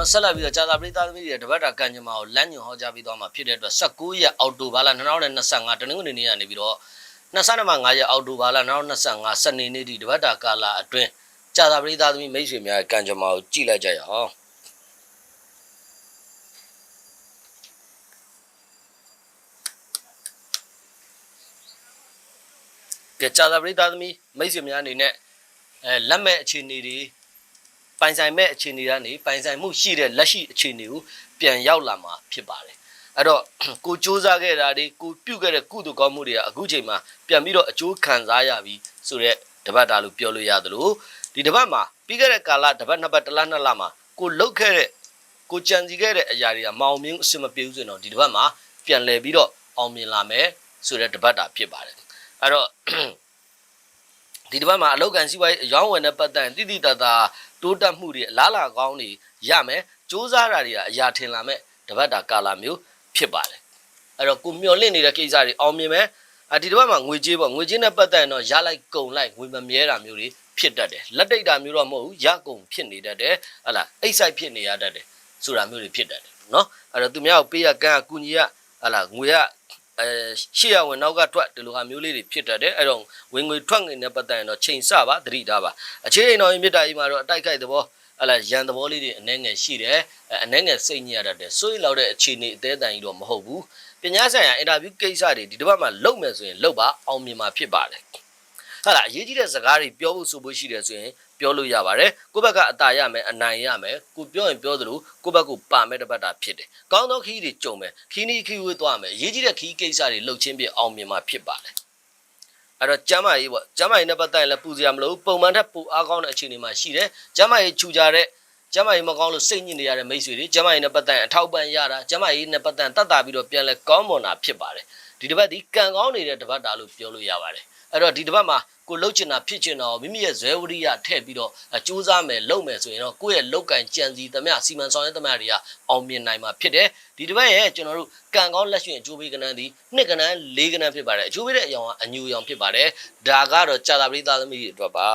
နော်ဆက်လက်ပြီးတော့ကြာသာပရိသတ်သမီးတွေတပတ်တာကံကြမ္မာကိုလမ်းညွှန်ဟောကြားပြီးသွားမှာဖြစ်တဲ့အတွက်19ရက်အောက်တိုဘာလ2025တနင်္ဂနွေနေ့ကနေပြီးတော့25ရက်အောက်တိုဘာလ2025စနေနေ့ဒီတပတ်တာကာလအတွင်းကြာသာပရိသတ်သမီးမိတ်ဆွေများရဲ့ကံကြမ္မာကိုကြည့်လိုက်ကြရအောင်ကဲကြာသာပရိသတ်သမီးမိတ်ဆွေများအနေနဲ့အဲလက်မဲ့အခြေအနေတွေ ပိုင်ဆိုင်မဲ့အခြေအနေကနေပိုင်ဆိုင်မှုရှိတဲ့လက်ရှိအခြေအနေကိုပြန်ရောက်လာမှာဖြစ်ပါတယ်အဲ့တော့ကိုစူးစမ်းခဲ့တာတွေကိုပြုတ်ခဲ့တဲ့ကုသိုလ်ကောင်းမှုတွေကအခုချိန်မှာပြန်ပြီးတော့အကျိုးခံစားရပြီဆိုတော့တပတ်တာလို့ပြောလို့ရသလိုဒီတပတ်မှာပြီးခဲ့တဲ့ကာလတပတ်နှစ်ပတ်တစ်လနှစ်လမှာကိုလုတ်ခဲ့တဲ့ကိုကြံစီခဲ့တဲ့အရာတွေကမအောင်မြင်အဆင်မပြေဘူးဆိုရင်တော့ဒီတပတ်မှာပြန်လည်ပြီးတော့အောင်မြင်လာမယ်ဆိုတဲ့တပတ်တာဖြစ်ပါတယ်အဲ့တော့ဒီတစ်ပတ်မှာအလောက်ကန်စီးပွားရေးအယောင်းဝယ်နဲ့ပတ်သက်ရင်တိတိတသာ တိုးတက်မှုတွေအလားလာကောင်းတွေရမယ်စ조사တာတွေကအရာထင်လာမဲ့တပတ်တာကာလာမျိုးဖြစ်ပါတယ်အဲ့တော့ကိုမျော်လင့်နေတဲ့ကိစ္စတွေအောင်မြင်မယ်အဒီတစ်ပတ်မှာငွေကြေးပေါ့ငွေကြေးနဲ့ပတ်သက်ရင်တော့ရလိုက်ကုန်လိုက်ငွေမမြဲတာမျိုးတွေဖြစ်တတ်တယ်လက်တိတ်တာမျိုးတော့မဟုတ်ဘူးရကုန်ဖြစ်နေတတ်တယ်ဟလာအိတ်ဆိုင်ဖြစ်နေရတတ်တယ်ဆိုတာမျိုးတွေဖြစ်တတ်တယ်နော်အဲ့တော့သူများကိုပေးရကန်းအကူညီရဟလာငွေရ အဲရှေ့ရဝင်နောက်ကထွက်ဒီလိုဟာမျိုးလေးတွေဖြစ်တတ်တယ်အဲ့တော့ဝင်ငွေထွက်ငွေနဲ့ပတ်သက်ရင်တော့ချိန်ဆပါသတိထားပါအခြေအနေတော်ရင်မြစ်တာကြီးမှာတော့အတိုက်ခိုက်သဘောဟလာရန်သဘောလေးတွေအနေငယ်ရှိတယ်အဲအနေငယ်စိတ်ညစ်ရတတ်တယ်စိုးရိမ်လောက်တဲ့အခြေအနေအသေးအတန်ကြီးတော့မဟုတ်ဘူးပညာဆိုင်ရာအင်တာဗျူးကိစ္စတွေဒီတစ်ပတ်မှာလုပ်မယ်ဆိုရင်လုပ်ပါအောင်မြင်မှာဖြစ်ပါတယ် ဟာလားအရေးကြီးတဲ့စကားတွေပြောဖို့ဆိုဖို့ရှိတယ်ဆိုရင်ပြောလို့ရပါတယ်ကိုယ့်ဘက်ကအတာရမယ်အနိုင်ရမယ်ကိုပြောရင်ပြောသလိုကိုယ့်ဘက်ကပါမယ်တပတ်တာဖြစ်တယ်ကောင်းသောခီးတွေကြုံမယ်ခီးနီးခီးဝေးသွားမယ်အရေးကြီးတဲ့ခီးကိစ္စတွေလှုပ်ချင်းပြအောင်မြင်မှာဖြစ်ပါတယ်အဲ့တော့ကျမ်းမာရေးပေါ့ကျမ်းမာရေးနဲ့ပတ်သက်ရင်လည်းပူစရာမလိုဘူးပုံမှန်ထက်ပူအားကောင်းတဲ့အခြေအနေမှာရှိတယ်ကျမ်းမာရေးခြူကြတဲ့ကျမ်းမာရေးမကောင်းလို့စိတ်ညစ်နေရတဲ့မိတ်ဆွေတွေကျမ်းမာရေးနဲ့ပတ်သက်ရင်အထောက်ပံ့ရတာကျမ်းမာရေးနဲ့ပတ်သက်ရင်တတ်တာပြီးတော့ပြန်လဲကောင်းမွန်တာဖြစ်ပါတယ် ဒီတစ်ပတ်ဒီကံကောင်းနေတဲ့တစ်ပတ်တာလို့ပြောလို့ရပါတယ်အဲ့တော့ဒီတစ်ပတ်မှာကိုလှုပ်ချင်တာဖြစ်ချင်တာကိုမိမိရဲ့ဇွဲဝရိယထည့်ပြီးတော့အကြိုးစားမယ်လုပ်မယ်ဆိုရင်တော့ကိုယ့်ရဲ့လောက်ကင်ကြံစီသမျှစီမံဆောင်ရွက်သမျှတွေကအောင်မြင်နိုင်မှာဖြစ်တယ်ဒီတစ်ပတ်ရဲ့ကျွန်တော်တို့ကံကောင်းလက်ရွှင်အကျိုးပေးကဏ္ဍဒီနှစ်ကဏ္ဍလေးကဏ္ဍဖြစ်ပါတယ်အကျိုးပေးတဲ့အရောင်ကအညူရောင်ဖြစ်ပါတယ်ဒါကတော့ကြာတာပရိသတ်သမီးတွေအတွက်ပါ